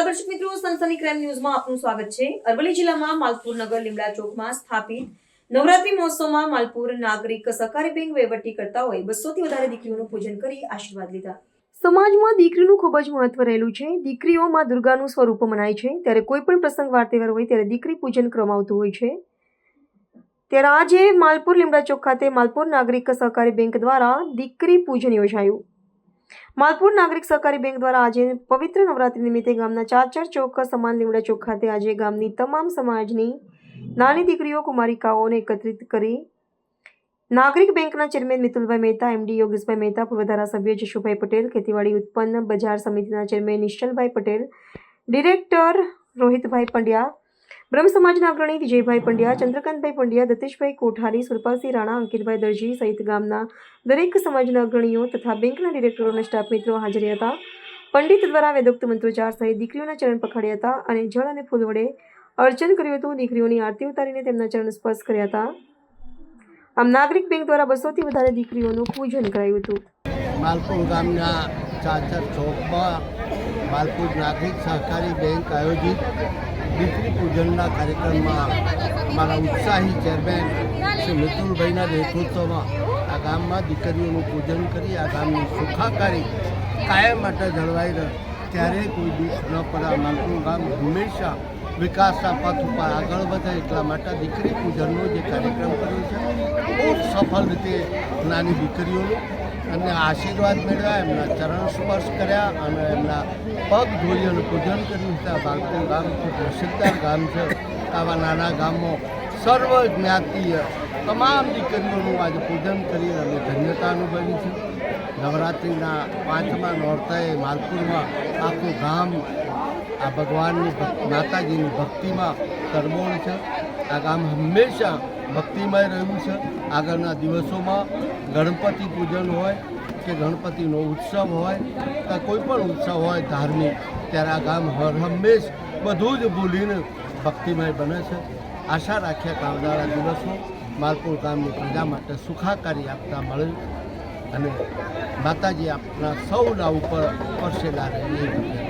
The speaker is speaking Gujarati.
દર્શક મિત્રો સનસની ક્રાઇમ ન્યૂઝમાં આપનું સ્વાગત છે. અરવલ્લી જિલ્લામાં માલપુર નગર લીમડા ચોકમાં સ્થાપિત નવરાત્રી મહોત્સવમાં માલપુર નાગરિક સહકારી બેંક વહીવટી કરતાઓએ બસોથી વધારે દીકરીઓનું પૂજન કરી આશીર્વાદ લીધા. સમાજમાં દીકરીનું ખૂબ જ મહત્વ રહેલું છે. દીકરીઓ માં દુર્ગાનું સ્વરૂપ મનાય છે. ત્યારે કોઈ પણ પ્રસંગ વાર તહેવાર હોય ત્યારે દીકરી પૂજન કરવામાં હોય છે. ત્યારે આજે માલપુર લીમડા ચોક ખાતે માલપુર નાગરિક સહકારી બેંક દ્વારા દીકરી પૂજન યોજાયું. માલપુર નાગરિક સહકારી બેંક દ્વારા આજે પવિત્ર નવરાત્રી નિમિત્તે ગામના ચાર ચાર ચોક સમાન લીમડા ચોક ખાતે આજે ગામની તમામ સમાજની નાની દીકરીઓ, કુમારિકાઓને એકત્રિત કરી નાગરિક બેંકના ચેરમેન મિતુલભાઈ મહેતા એમડી યોગેશભાઈ મહેતા, પૂર્વ ધારાસભ્ય જશુભાઈ પટેલ, ખેતીવાડી ઉત્પન્ન બજાર સમિતિના ચેરમેન નિશ્ચલભાઈ પટેલ, ડિરેક્ટર રોહિતભાઈ પંડ્યા બ્રહ્મ સમાજના અગ્રણી વિજયભાઈ પંડ્યા, ચંદ્રકાંતભાઈ પંડ્યા, દત્તેશભાઈ કોઠારી, સુરપાલસિંહ રાણા, અંકિતભાઈ દરજી સહિત ગામના દરેક સમાજના અગ્રણીઓ તથા બેંકના ડિરેક્ટરો અને સ્ટાફ મિત્રો હાજર હતા. પંડિત દ્વારા વેદોક્ત મંત્રોચ્ચાર સહિત દીકરીઓના ચરણ પકડ્યા હતા અને જળ અને ફૂલ વડે અર્ચન કર્યું હતું. દીકરીઓની આરતી ઉતારીને તેમના ચરણ સ્પર્શ કર્યા હતા. આમ નાગરિક બેંક દ્વારા બસોથી વધારે દીકરીઓનું પૂજન કરાયું હતું. માલપુર ગામના ચાચર ચોકમાં માલપુર નાગરિક સહકારી બેંક આયોજિત દીકરી પૂજનના કાર્યક્રમમાં મારા ઉત્સાહી ચેરમેન શ્રી મિતુલભાઈના નેતૃત્વમાં આ ગામમાં દીકરીઓનું પૂજન કરી, આ ગામની સુખાકારી કાયમ માટે જળવાઈ રહે. ત્યારે કોઈ દુઃખ ન પડે. મારું ગામ હંમેશા વિકાસના પથ ઉપર આગળ વધે એટલા માટે દીકરી પૂજનનો જે કાર્યક્રમ કર્યો છે બહુ સફળ રીતે નાની દીકરીઓનું અને આશીર્વાદ મેળવ્યા, એમના ચરણ સ્પર્શ કર્યા અને એમના પગ ધોઈ અને પૂજન કર્યું. છે આ ભાગતું ગામ છે, પ્રસિદ્ધ ગામ છે, આવા નાના ગામમાં સર્વ જ્ઞાતિય તમામ દીકરીઓનું આજે પૂજન કરી અને ધન્યતા અનુભવી છે. નવરાત્રિના પાંચમા નોરતાએ માલપુરમાં આખું ગામ આ ભગવાનની માતાજીની ભક્તિમાં તરબોળ છે. આ ગામ હંમેશા ભક્તિમય રહ્યું છે આગળના દિવસોમાં ગણપતિ પૂજન હોય કે ગણપતિનો ઉત્સવ હોય કે કોઈ પણ ઉત્સવ હોય ધાર્મિક, ત્યારે આ ગામ હર હંમેશ બધું જ ભૂલીને ભક્તિમય બને છે આશા રાખ્યા કે આવનારા દિવસો માલપુર ગામની પ્રજા માટે સુખાકારી આપતા મળે અને માતાજી આપણા સૌના ઉપર પરસેલા રહે.